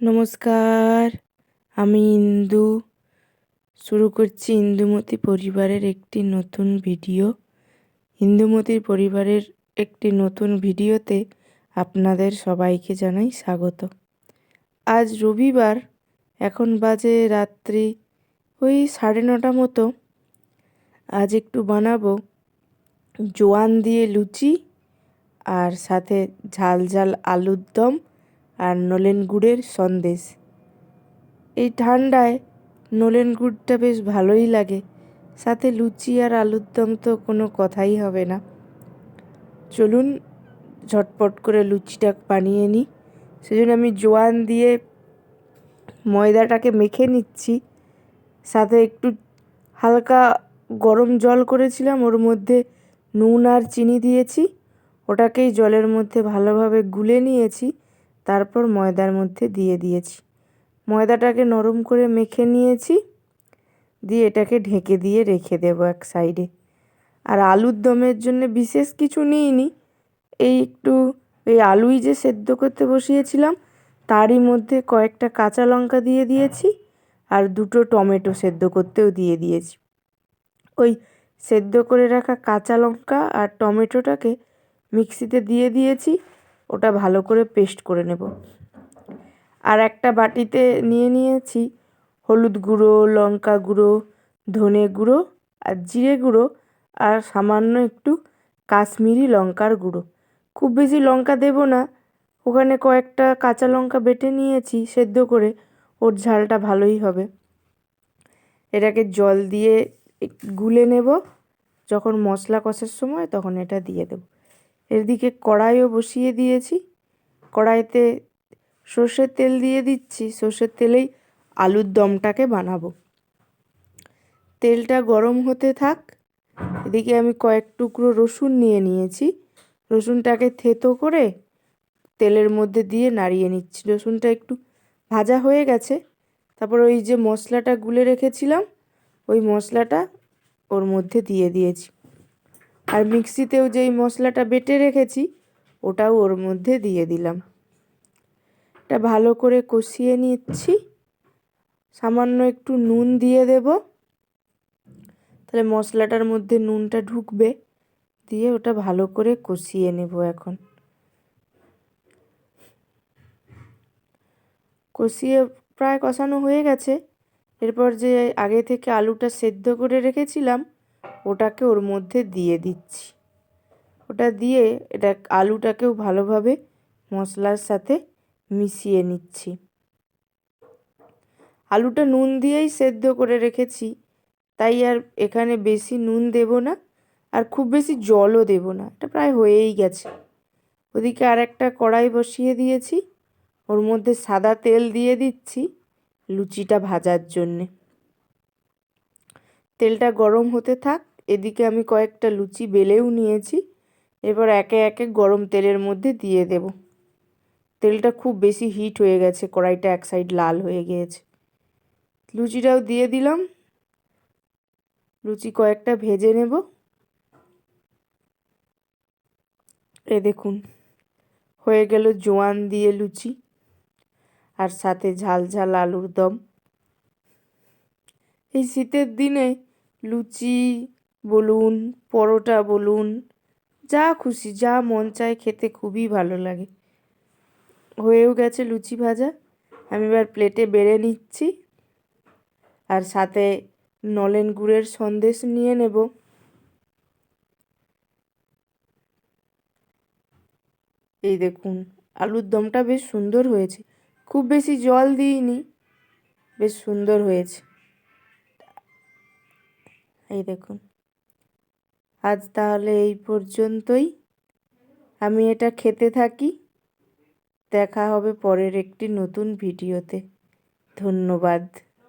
নমস্কার, আমি ইন্দু। শুরু করছি ইন্দুমতি পরিবারের একটি নতুন ভিডিও। ইন্দুমতির পরিবারের একটি নতুন ভিডিওতে আপনাদের সবাইকে জানাই স্বাগত। আজ রবিবার, এখন বাজে রাত্রি ওই সাড়ে নটা মতো। আজ একটু বানাবো জোয়ান দিয়ে লুচি আর সাথে ঝাল ঝাল আলুর দম। আর নলেন গুড়ের সন্দেশ। এই ঠান্ডায় নলেন গুড়টা বেশ ভালোই লাগে। সাথে লুচি আর আলুর দম তো কোনো কথাই হবে না। চলুন, ঝটপট করে লুচিটা বানিয়ে নিই। সেজন্য আমি জোয়ান দিয়ে ময়দাটাকে মেখে নিচ্ছি। সাথে একটু হালকা গরম জল করেছিলাম, ওর মধ্যে নুন আর চিনি দিয়েছি। ওটাকেই জলের মধ্যে ভালোভাবে গুলে নিয়েছি। তারপর ময়দার মধ্যে দিয়ে দিয়েছি। ময়দাটাকে নরম করে মেখে নিয়েছি, দিয়ে এটাকে ঢেকে দিয়ে রেখে দেবো এক সাইডে। আর আলুর দমের জন্য বিশেষ কিছু নিইনি। এই একটু, এই আলুই যে সেদ্ধ করতে বসিয়েছিলাম, তারই মধ্যে কয়েকটা কাঁচা লঙ্কা দিয়ে দিয়েছি আর দুটো টমেটো সেদ্ধ করতেও দিয়ে দিয়েছি। ওই সেদ্ধ করে রাখা কাঁচা লঙ্কা আর টমেটোটাকে মিক্সিতে দিয়ে দিয়েছি। ওটা ভালো করে পেস্ট করে নেব। আর একটা বাটিতে নিয়ে নিয়েছি হলুদ গুঁড়ো, লঙ্কা গুঁড়ো, ধনে গুঁড়ো আর জিরে গুঁড়ো আর সামান্য একটু কাশ্মীরি লঙ্কার গুঁড়ো। খুব বেশি লঙ্কা দেব না। ওখানে কয়েকটা কাঁচা লঙ্কা বেটে নিয়েছি সেদ্ধ করে, ওর ঝালটা ভালোই হবে। এটাকে জল দিয়ে গুলে নেব। যখন মশলা কষার সময় তখন এটা দিয়ে দেবো। এদিকে কড়াইও বসিয়ে দিয়েছি। কড়াইতে সর্ষের তেল দিয়ে দিচ্ছি। সর্ষের তেলেই আলুর দমটাকে বানাবো। তেলটা গরম হতে থাক। এদিকে আমি কয়েক টুকরো রসুন নিয়ে নিয়েছি। রসুনটাকে থেতো করে তেলের মধ্যে দিয়ে নাড়িয়ে নিচ্ছি। রসুনটা একটু ভাজা হয়ে গেছে। তারপর ওই যে মশলাটা গুলে রেখেছিলাম, ওই মশলাটা ওর মধ্যে দিয়ে দিয়েছি। আর মিক্সিতেও যেই মশলাটা বেটে রেখেছি, ওটাও ওর মধ্যে দিয়ে দিলাম। এটা ভালো করে কষিয়ে নিচ্ছি। সামান্য একটু নুন দিয়ে দেব। তাহলে মশলাটার মধ্যে নুনটা ঢুকবে, দিয়ে ওটা ভালো করে কষিয়ে নেব এখন। কষিয়ে প্রায় কষানো হয়ে গেছে। এরপর যে আগে থেকে আলুটা সেদ্ধ করে রেখেছিলাম ওটাকে ওর মধ্যে দিয়ে দিচ্ছি। ওটা দিয়ে এটা আলুটাকেও ভালোভাবে মশলার সাথে মিশিয়ে নিচ্ছি। আলুটা নুন দিয়েই সেদ্ধ করে রেখেছি, তাই আর এখানে বেশি নুন দেব না, আর খুব বেশি জলও দেব না, এটা প্রায় হয়েই গেছে। ওদিকে আর একটা কড়াই বসিয়ে দিয়েছি, ওর মধ্যে সাদা তেল দিয়ে দিচ্ছি লুচিটা ভাজার জন্যে। তেলটা গরম হতে থাক এদিকে আমি কয়েকটা লুচি বেলেও নিয়েছি। এবার একে একে গরম তেলের মধ্যে দিয়ে দেব। তেলটা খুব বেশি হিট হয়ে গেছে, কড়াইটা এক সাইড লাল হয়ে গিয়েছে। লুচিটাও দিয়ে দিলাম। লুচি কয়েকটা ভেজে নেব। এ দেখুন, হয়ে গেল জোয়ান দিয়ে লুচি আর সাথে ঝাল ঝাল আলুর দম। এই শীতের দিনে লুচি বলুন, পরোটা বলুন, যা খুশি, যা মন চায় খেতে খুবই ভালো লাগে। হয়েও গেছে লুচি ভাজা। আমি এবার প্লেটে বেড়ে নিচ্ছি আর সাথে নলেন গুড়ের সন্দেশ নিয়ে নেব। এই দেখুন, আলুর দমটা বেশ সুন্দর হয়েছে। খুব বেশি জল দিইনি, বেশ সুন্দর হয়েছে। এই দেখুন। আজ তাহলে এই পর্যন্তই। আমি এটা খেতে থাকি। দেখা হবে পরের একটি নতুন ভিডিওতে। ধন্যবাদ।